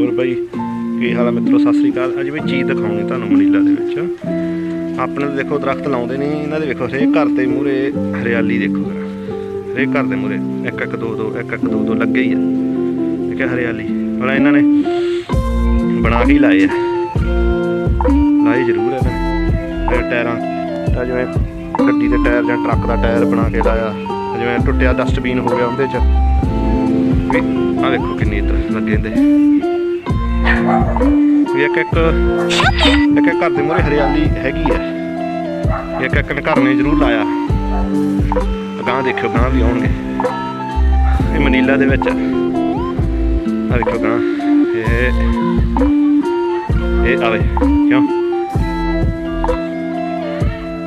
ਹੋਰ ਬਾਈ, ਕੀ ਹਾਲ ਹੈ ਮਿੱਤਰੋ? ਸਤਿ ਸ੍ਰੀ ਅਕਾਲ। ਅੱਜ ਵੀ ਚੀਜ਼ ਦਿਖਾਉਣੀ ਤੁਹਾਨੂੰ ਮਨੀਲਾ ਦੇ ਵਿੱਚ। ਆਪਣੇ ਦੇਖੋ ਦਰਖਤ ਲਾਉਂਦੇ ਨਹੀਂ ਇਹਨਾਂ ਦੇ ਵੇਖੋ ਹਰੇਕ ਘਰ ਦੇ ਮੂਹਰੇ ਹਰਿਆਲੀ ਦੇਖੋ ਜ਼ਰਾ। ਹਰੇਕ ਘਰ ਦੇ ਮੂਹਰੇ ਇੱਕ ਇੱਕ ਦੋ ਦੋ, ਇੱਕ ਇੱਕ ਦੋ ਦੋ ਲੱਗੇ ਹੀ ਆ। ਠੀਕ ਹੈ, ਹਰਿਆਲੀ। ਹੁਣ ਇਹਨਾਂ ਨੇ ਬਣਾ ਕੇ ਲਾਏ ਆ। ਲਾਏ ਜ਼ਰੂਰ ਹੈ ਨਾ। ਇਹ ਟਾਇਰਾਂ, ਤਾਂ ਜਿਵੇਂ ਗੱਡੀ ਦੇ ਟਾਇਰ ਜਾਂ ਟਰੱਕ ਦਾ ਟਾਇਰ ਬਣਾ ਕੇ ਲਾਇਆ। ਜਿਵੇਂ ਟੁੱਟਿਆ ਡਸਟਬਿਨ ਹੋ ਗਿਆ ਉਹਦੇ ਚ। ਵੀ ਆ ਵੇਖੋ ਕਿੰਨੀ ਇੱਧਰ ਲੱਗੇ ਹੁੰਦੇ। ਵੀ ਇੱਕ ਇੱਕ ਇੱਕ ਇੱਕ ਘਰ ਦੇ ਮੂਹਰੇ ਹਰਿਆਲੀ ਹੈਗੀ ਹੈ ਇੱਕ ਇੱਕ ਨੇ ਘਰ ਨੇ ਜ਼ਰੂਰ ਲਾਇਆ। ਗਾਂ ਦੇਖਿਓ ਗਾਂ ਵੀ ਆਉਣਗੇ। ਇਹ ਮਨੀਲਾ ਦੇ ਵਿੱਚ। ਆ ਵੇਖੋ ਗਾਂ ਇਹ ਇਹ ਆਵੇ, ਕਿਉਂ?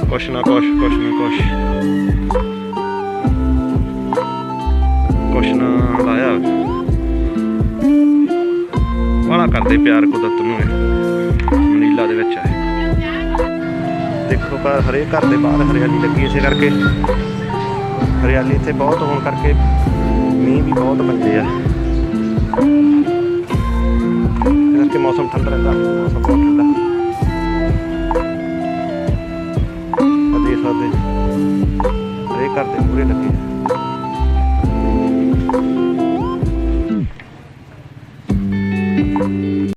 ਕੁਛ ਨਾ ਕੁਛ ਕੁਛ ਨਾ ਕੁਛ। ਵਾਲਾ ਕਰਦੇ ਪਿਆਰ ਕੁਦਰਤ ਨੂੰ ਇਹ ਮਨੀਲਾ ਦੇ ਵਿੱਚ ਹੈ। ਦੇਖੋ ਪਰ ਹਰੇਕ ਘਰ ਦੇ ਬਾਹਰ ਹਰਿਆਲੀ ਲੱਗੀ ਇਸੇ ਕਰਕੇ। ਹਰਿਆਲੀ ਇੱਥੇ ਬਹੁਤ ਹੋਣ ਕਰਕੇ ਮੀਂਹ ਵੀ ਬਹੁਤ ਪੈਂਦੇ ਆ। ਕਰਕੇ ਮੌਸਮ ਠੰਡਾ ਰਹਿੰਦਾ, ਮੌਸਮ ਬਹੁਤ ਠੰਡਾ। ਦੇਖ ਸਕਦੇ ਜੀ। ਹਰੇਕ ਘਰ ਦੇ ਪੂਰੇ ਲੱਗੇ ਆ।